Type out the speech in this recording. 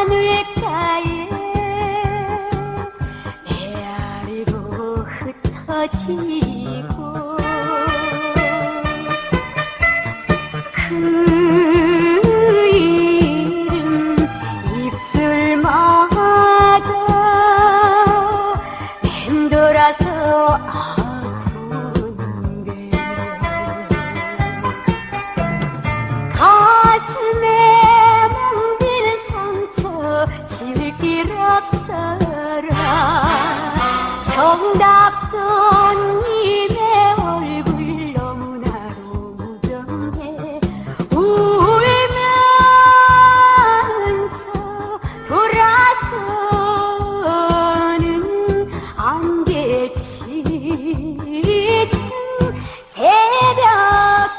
하늘가에 내아리로 흩어지고 그 이름 입술마다 맴돌아서 없어라. 정답던 님의 네 얼굴 너무나도 무정해. 울면서 돌아서는 안 되지.